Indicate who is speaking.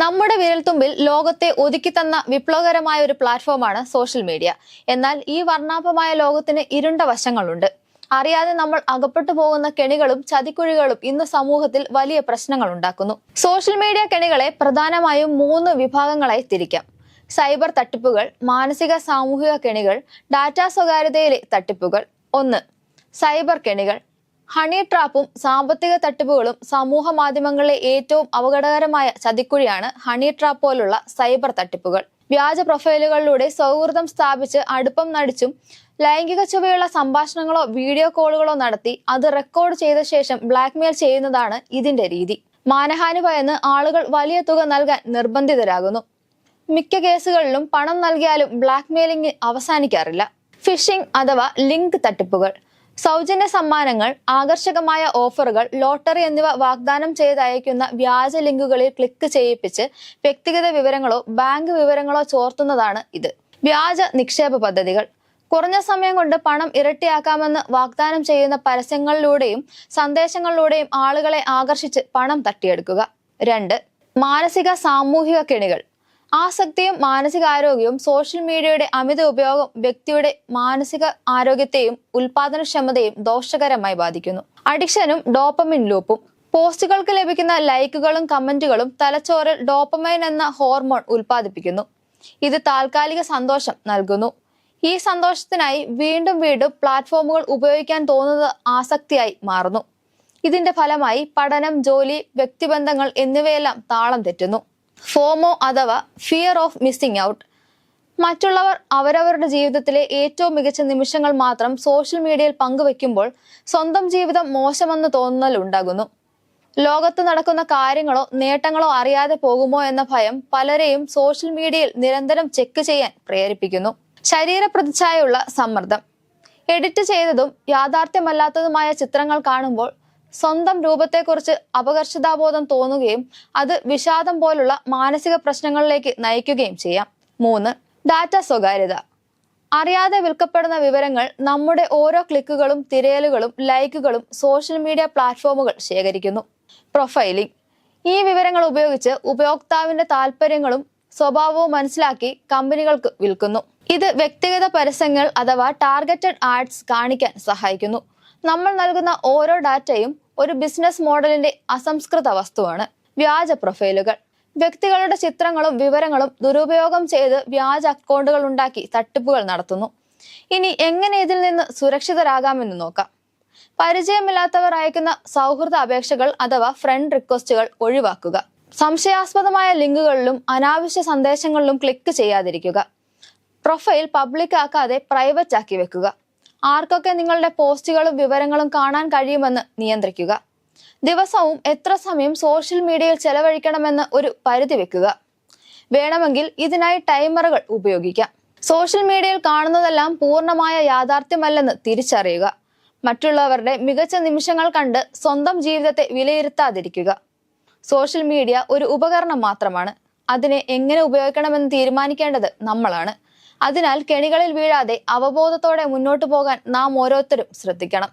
Speaker 1: നമ്മുടെ വിരൽത്തുമ്പിൽ ലോകത്തെ ഒതുക്കിത്തന്ന വിപ്ലവകരമായ ഒരു പ്ലാറ്റ്ഫോമാണ് സോഷ്യൽ മീഡിയ. എന്നാൽ ഈ വർണാഭമായ ലോകത്തിന് ഇരുണ്ട വശങ്ങളുണ്ട്. അറിയാതെ നമ്മൾ അകപ്പെട്ടു പോകുന്ന കെണികളും ചതിക്കുഴികളും ഇന്ന് സമൂഹത്തിൽ വലിയ പ്രശ്നങ്ങൾ ഉണ്ടാക്കുന്നു. സോഷ്യൽ മീഡിയ കെണികളെ പ്രധാനമായും മൂന്ന് വിഭാഗങ്ങളായി തിരിക്കാം. സൈബർ തട്ടിപ്പുകൾ മാനസിക സാമൂഹിക കെണികൾ ഡാറ്റാ സ്വകാര്യതയിലെ തട്ടിപ്പുകൾ. ഒന്ന് സൈബർ കെണികൾ. ഹണി ട്രാപ്പും സാമ്പത്തിക തട്ടിപ്പുകളും സമൂഹ മാധ്യമങ്ങളിലെ ഏറ്റവും അപകടകരമായ ചതിക്കുഴിയാണ് ഹണി ട്രാപ്പ് പോലുള്ള സൈബർ തട്ടിപ്പുകൾ. വ്യാജ പ്രൊഫൈലുകളിലൂടെ സൗഹൃദം സ്ഥാപിച്ച് അടുപ്പം നടിച്ചും ലൈംഗിക ചുവയുള്ള സംഭാഷണങ്ങളോ വീഡിയോ കോളുകളോ നടത്തി അത് റെക്കോർഡ് ചെയ്ത ശേഷം ബ്ലാക്ക്മെയിൽ ചെയ്യുന്നതാണ് ഇതിന്റെ രീതി. മാനഹാനി ഭയന്ന് ആളുകൾ വലിയ തുക നൽകാൻ നിർബന്ധിതരാകുന്നു. മിക്ക കേസുകളിലും പണം നൽകിയാലും ബ്ലാക്ക്മെയിലിംഗ് അവസാനിക്കാറില്ല. ഫിഷിംഗ് അഥവാ ലിങ്ക് തട്ടിപ്പുകൾ. സൗജന്യ സമ്മാനങ്ങൾ ആകർഷകമായ ഓഫറുകൾ ലോട്ടറി എന്നിവ വാഗ്ദാനം ചെയ്തയക്കുന്ന വ്യാജ ലിങ്കുകളിൽ ക്ലിക്ക് ചെയ്യിപ്പിച്ച് വ്യക്തിഗത വിവരങ്ങളോ ബാങ്ക് വിവരങ്ങളോ ചോർത്തുന്നതാണ് ഇത്. വ്യാജ നിക്ഷേപ പദ്ധതികൾ. കുറഞ്ഞ സമയം കൊണ്ട് പണം ഇരട്ടിയാക്കാമെന്ന് വാഗ്ദാനം ചെയ്യുന്ന പരസ്യങ്ങളിലൂടെയും സന്ദേശങ്ങളിലൂടെയും ആളുകളെ ആകർഷിച്ച് പണം തട്ടിയെടുക്കുക. രണ്ട് മാനസിക സാമൂഹിക കെണികൾ. ആസക്തിയും മാനസികാരോഗ്യവും സോഷ്യൽ മീഡിയയുടെ അമിത ഉപയോഗം വ്യക്തിയുടെ മാനസിക ആരോഗ്യത്തെയും ഉൽപാദനക്ഷമതയും ദോഷകരമായി ബാധിക്കുന്നു. അഡിക്ഷനും ഡോപ്പമിൻ ലൂപ്പും. പോസ്റ്റുകൾക്ക് ലഭിക്കുന്ന ലൈക്കുകളും കമന്റുകളും തലച്ചോറിൽ ഡോപ്പമൈൻ എന്ന ഹോർമോൺ ഉൽപ്പാദിപ്പിക്കുന്നു. ഇത് താൽക്കാലിക സന്തോഷം നൽകുന്നു. ഈ സന്തോഷത്തിനായി വീണ്ടും വീണ്ടും പ്ലാറ്റ്ഫോമുകൾ ഉപയോഗിക്കാൻ തോന്നുന്നത് ആസക്തിയായി മാറുന്നു. ഇതിന്റെ ഫലമായി പഠനം ജോലി വ്യക്തിബന്ധങ്ങൾ എന്നിവയെല്ലാം താളം തെറ്റുന്നു. ഫോമോ അഥവാ ഫിയർ ഓഫ് മിസ്സിംഗ് ഔട്ട് മറ്റുള്ളവർ അവരവരുടെ ജീവിതത്തിലെ ഏറ്റവും മികച്ച നിമിഷങ്ങൾ മാത്രം സോഷ്യൽ മീഡിയയിൽ പങ്കുവെക്കുമ്പോൾ സ്വന്തം ജീവിതം മോശമെന്ന് തോന്നൽ ഉണ്ടാകുന്നു. ലോകത്ത് നടക്കുന്ന കാര്യങ്ങളോ നേട്ടങ്ങളോ അറിയാതെ പോകുമോ എന്ന ഭയം പലരെയും സോഷ്യൽ മീഡിയയിൽ നിരന്തരം ചെക്ക് ചെയ്യാൻ പ്രേരിപ്പിക്കുന്നു. ശരീര പ്രതിച്ഛായുള്ള സമ്മർദ്ദം. എഡിറ്റ് ചെയ്തതും യാഥാർത്ഥ്യമല്ലാത്തതുമായ ചിത്രങ്ങൾ കാണുമ്പോൾ സ്വന്തം രൂപത്തെക്കുറിച്ച് അപകർഷതാബോധം തോന്നുകയും അത് വിഷാദം പോലുള്ള മാനസിക പ്രശ്നങ്ങളിലേക്ക് നയിക്കുകയും ചെയ്യാം. മൂന്ന് ഡാറ്റ സ്വകാര്യത. അറിയാതെ വിൽക്കപ്പെടുന്ന വിവരങ്ങൾ നമ്മുടെ ഓരോ ക്ലിക്കുകളും തിരയലുകളും ലൈക്കുകളും സോഷ്യൽ മീഡിയ പ്ലാറ്റ്ഫോമുകൾ ശേഖരിക്കുന്നു. പ്രൊഫൈലിംഗ്. ഈ വിവരങ്ങൾ ഉപയോഗിച്ച് ഉപയോക്താവിന്റെ താല്പര്യങ്ങളും സ്വഭാവവും മനസ്സിലാക്കി കമ്പനികൾക്ക് വിൽക്കുന്നു. ഇത് വ്യക്തിഗത പരസ്യങ്ങൾ അഥവാ ടാർഗറ്റഡ് ആഡ്സ് കാണിക്കാൻ സഹായിക്കുന്നു. നമ്മൾ നൽകുന്ന ഓരോ ഡാറ്റയും ഒരു ബിസിനസ് മോഡലിന്റെ അസംസ്കൃത വസ്തുവാണ്. വ്യാജ പ്രൊഫൈലുകൾ. വ്യക്തികളുടെ ചിത്രങ്ങളും വിവരങ്ങളും ദുരുപയോഗം ചെയ്ത് വ്യാജ അക്കൗണ്ടുകൾ ഉണ്ടാക്കി തട്ടിപ്പുകൾ നടത്തുന്നു. ഇനി എങ്ങനെ ഇതിൽ നിന്ന് സുരക്ഷിതരാകാമെന്ന് നോക്കാം. പരിചയമില്ലാത്തവർ അയക്കുന്ന സൗഹൃദ അപേക്ഷകൾ അഥവാ ഫ്രണ്ട് റിക്വസ്റ്റുകൾ ഒഴിവാക്കുക. സംശയാസ്പദമായ ലിങ്കുകളിലും അനാവശ്യ സന്ദേശങ്ങളിലും ക്ലിക്ക് ചെയ്യാതിരിക്കുക. പ്രൊഫൈൽ പബ്ലിക് ആക്കാതെ പ്രൈവറ്റ് ആക്കി വെക്കുക. ആർക്കൊക്കെ നിങ്ങളുടെ പോസ്റ്റുകളും വിവരങ്ങളും കാണാൻ കഴിയുമെന്ന് നിയന്ത്രിക്കുക. ദിവസവും എത്ര സമയം സോഷ്യൽ മീഡിയയിൽ ചെലവഴിക്കണമെന്ന് ഒരു പരിധി വെക്കുക. വേണമെങ്കിൽ ഇതിനായി ടൈമറുകൾ ഉപയോഗിക്കാം. സോഷ്യൽ മീഡിയയിൽ കാണുന്നതെല്ലാം പൂർണമായ യാഥാർത്ഥ്യമല്ലെന്ന് തിരിച്ചറിയുക. മറ്റുള്ളവരുടെ മികച്ച നിമിഷങ്ങൾ കണ്ട് സ്വന്തം ജീവിതത്തെ വിലയിരുത്താതിരിക്കുക. സോഷ്യൽ മീഡിയ ഒരു ഉപകരണം മാത്രമാണ്. അതിനെ എങ്ങനെ ഉപയോഗിക്കണമെന്ന് തീരുമാനിക്കേണ്ടത് നമ്മളാണ്. അതിനാൽ കെണികളിൽ വീഴാതെ അവബോധത്തോടെ മുന്നോട്ടു പോകാൻ നാം ഓരോരുത്തരും ശ്രദ്ധിക്കണം